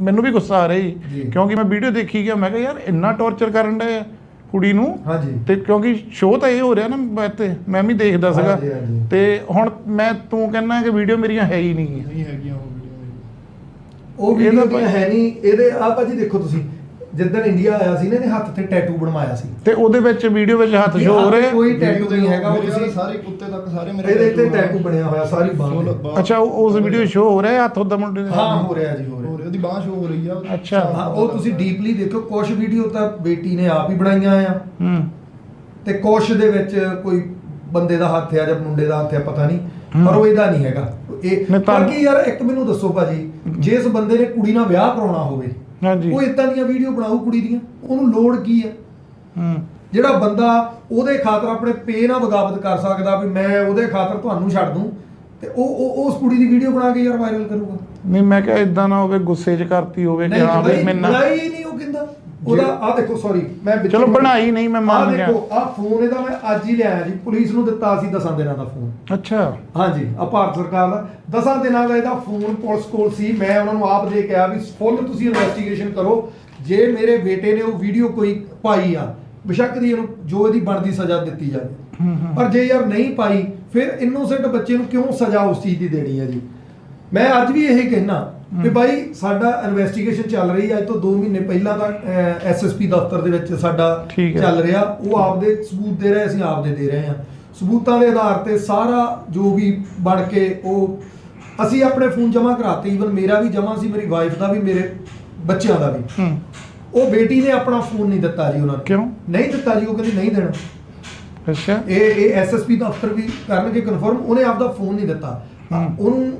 ਮੈਨੂੰ ਵੀ ਗੁੱਸਾ ਆ ਰਿਹਾ ਜੀ। ਕਿਉਂਕਿ ਮੈਂ ਵੀਡੀਓ ਦੇਖੀ ਗਿਆ ਮੈਂ ਕਿਹਾ ਯਾਰ ਇੰਨਾ ਟੌਰਚਰ ਕਰਨ ਡਏ ਆ ਕੁੜੀ ਨੂੰ। ਹਾਂਜੀ। ਤੇ ਕਿਉਂਕਿ ਸ਼ੋਅ ਤਾਂ ਇਹ ਹੋ ਰਿਹਾ ਨਾ ਮੈਂ ਤੇ ਮੈਂ ਵੀ ਦੇਖਦਾ ਸੀਗਾ। ਹਾਂਜੀ, ਹਾਂਜੀ। ਤੇ ਹੁਣ ਮੈਂ ਤੂੰ ਕਹਿੰਦਾ ਕਿ ਵੀਡੀਓ ਮੇਰੀਆਂ ਹੈ ਹੀ ਨਹੀਂ ਨਹੀਂ ਹੈਗੀਆਂ ਉਹ ਵੀਡੀਓ ਉਹ ਇਹਦਾ ਵੀਡੀਓ ਹੈ ਨਹੀਂ ਇਹਦੇ ਆ ਭਾਜੀ ਦੇਖੋ ਤੁਸੀਂ ਜਿੱਦਣ ਇੰਡੀਆ ਆਇਆ ਸੀ ਨਾ ਇਹਨੇ ਹੱਥ ਤੇ ਟੈਟੂ ਬਣਵਾਇਆ ਸੀ ਤੇ ਉਹਦੇ ਵਿੱਚ ਵੀਡੀਓ ਵਿੱਚ ਹੱਥ ਸ਼ੋ ਹੋ ਰਹੇ। ਕੋਈ ਟੈਟੂ ਨਹੀਂ ਹੈਗਾ ਉਹ ਤੁਸੀਂ ਸਾਰੇ ਕੁੱਤੇ ਤੱਕ ਸਾਰੇ ਮੇਰੇ ਇਹਦੇ ਤੇ। ਟੈਟੂ ਬਣਿਆ ਹੋਇਆ ਸਾਰੀ ਬਾਂਹ। ਅੱਛਾ ਉਹ- ਉਸ ਵੀਡੀਓ ਸ਼ੋ ਹੋ ਰਿਹਾ ਹੱਥ ਉਹਦਾ ਮੁੰਡੇ ਦੇ ਹਾਂ ਹੋ ਰਿਹਾ ਜੀ ਹੋ ਹੋ ਰਿਹਾ ਰਿਹਾ ਉਹਦੀ ਬਾਂਹ ਸ਼ੋ ਹੋ ਰਹੀ ਆ ਅੱਛਾ। ਹਾਂ ਉਹ ਤੁਸੀਂ। ਡੀਪਲੀ ਦੇਖੋ ਕੁਝ ਵੀਡੀਓ ਤਾਂ ਬੇਟੀ ਨੇ ਆਪ ਹੀ ਬਣਾਈਆਂ ਆ ਹੂੰ ਤੇ ਕੁਝ ਦੇ ਵਿੱਚ ਕੋਈ ਬੰਦੇ ਦਾ ਹੱਥ ਆ ਜਾਂ ਮੁੰਡੇ ਦਾ ਹੱਥ ਆ ਪਤਾ ਨਹੀਂ। ਪਰ ਉਹ ਇਹਦਾ ਨਹੀਂ ਹੈਗਾ ਇਹ ਬਾਕੀ ਯਾਰ ਇੱਕ ਮੈਨੂੰ ਦੱਸੋ ਭਾਜੀ ਜਿਸ ਬੰਦੇ ਨੇ ਕੁੜੀ ਨਾਲ ਵਿਆਹ ਕਰਾਉਣਾ ਹੋਵੇ ਹਾਂਜੀ। ਉਹ ਇਦਾਂ ਦੀਆਂ ਵੀਡੀਓ ਬਣਾਊ ਕੁੜੀ ਦੀਆਂ ਉਹਨੂੰ ਲੋੜ ਕੀ ਹੈ ਹੂੰ। ਜਿਹੜਾ ਬੰਦਾ ਉਹਦੇ ਖਾਤਰ ਆਪਣੇ ਪੇ ਨਾਲ ਬਗਾਵਤ ਕਰ ਸਕਦਾ ਵੀ ਮੈਂ ਉਹਦੇ ਖਾਤਰ ਤੁਹਾਨੂੰ ਛੱਡ ਦੂੰ ਤੇ ਉਹ ਉਹ ਉਸ ਕੁੜੀ ਦੀ ਵੀਡੀਓ ਬਣਾ ਕੇ ਯਾਰ ਵਾਇਰਲ ਕਰੂਗਾ। ਨਹੀਂ ਮੈਂ ਕਿਹਾ ਇਦਾਂ ਨਾ ਹੋਵੇ ਗੁੱਸੇ 'ਚ ਕਰਤੀ ਹੋਵੇ ਕਿ ਹਾਂ ਵੀ ਨਹੀਂ ਮੈਂ ਨਾ ਨਹੀਂ ਉਹਦਾ ਆ ਦੇਖੋ ਸੌਰੀ ਮੈਂ ਵਿੱਚ- ਚਲੋ ਬਣਾਈ ਨਹੀਂ ਮੈਂ ਮੰਨ ਗਿਆ। ਦੇਖੋ ਆ ਫੋਨ ਇਹਦਾ ਮੈਂ ਅੱਜ ਹੀ ਲਿਆਇਆ ਜੀ। ਪੁਲਿਸ ਨੂੰ ਦਿੱਤਾ ਸੀ ਦਸਾਂ ਦਿਨਾਂ ਦਾ ਫੋਨ ਅੱਛਾ। ਹਾਂਜੀ ਆ ਭਾਰਤ ਸਰਕਾਰ ਦਾ। ਦਸਾਂ ਦਿਨਾਂ ਦਾ ਇਹਦਾ ਫੋਨ ਪੁਲਿਸ ਕੋਲ ਸੀ। ਮੈਂ ਉਹਨਾਂ ਨੂੰ ਆਪ ਦੇ ਕੇ ਆ ਵੀ ਫੁੱਲ ਤੁਸੀਂ ਇਨਵੈਸਟੀਗੇਸ਼ਨ ਕਰੋ। ਜੇ ਮੇਰੇ ਬੇਟੇ ਨੇ ਉਹ ਵੀਡੀਓ ਕੋਈ ਪਾਈ ਆ ਬੇਸ਼ੱਕ ਦੀ ਉਹਨੂੰ ਜੋ ਇਹਦੀ ਬਣਦੀ ਸਜ਼ਾ ਦਿੱਤੀ ਜਾਵੇ। ਪਰ ਜੇ ਯਾਰ ਨਹੀਂ ਪਾਈ ਫਿਰ ਇਨੋਸੈਂਟ ਬੱਚੇ ਨੂੰ ਕਿਉਂ ਸਜ਼ਾ ਉਸ ਚੀਜ਼ ਦੀ ਦੇਣੀ ਹੈ ਜੀ? ਮੈਂ ਅੱਜ ਵੀ ਇਹ ਕਹਿਣਾ ਕਿ ਬਾਈ ਸਾਡਾ ਇਨਵੈਸਟੀਗੇਸ਼ਨ ਚੱਲ ਰਹੀ ਹੈ ਅੱਜ ਤੋਂ 2 ਮਹੀਨੇ ਪਹਿਲਾਂ ਦਾ ਐਸਐਸਪੀ ਦਫ਼ਤਰ ਦੇ ਵਿੱਚ ਸਾਡਾ। ਚੱਲ ਰਿਹਾ। ਉਹ ਆਪਦੇ ਸਬੂਤ ਦੇ ਰਹੇ ਅਸੀਂ ਆਪਦੇ ਦੇ ਰਹੇ ਹਾਂ ਸਬੂਤਾਂ ਦੇ ਆਧਾਰ ਤੇ ਸਾਰਾ ਜੋ ਵੀ ਬਣ ਕੇ ਉਹ ਅਸੀਂ ਆਪਣੇ ਫੋਨ ਜਮ੍ਹਾਂ ਕਰਾਤੇ। ਈਵਨ ਮੇਰਾ ਵੀ ਜਮ੍ਹਾਂ ਸੀ ਮੇਰੀ ਵਾਈਫ ਦਾ ਵੀ ਮੇਰੇ ਬੱਚਿਆਂ ਦਾ ਵੀ। ਉਹ ਬੇਟੀ ਨੇ ਆਪਣਾ ਫੋਨ ਨਹੀਂ ਦਿੱਤਾ ਜੀ ਉਹਨਾਂ ਨੂੰ। ਕਿਉਂ? ਨਹੀਂ ਦਿੱਤਾ ਜੀ ਉਹ ਕਹਿੰਦੀ ਨਹੀਂ ਦੇਣਾ। ਅੱਛਾ। ਇਹ ਇਹ ਐਸਐਸਪੀ ਦਫ਼ਤਰ ਵੀ ਕਰਨਗੇ ਕਨਫਰਮ ਉਹਨੇ ਆਪਦਾ ਫੋਨ ਨਹੀਂ ਦਿੱਤਾ। ਉਹਨੂੰ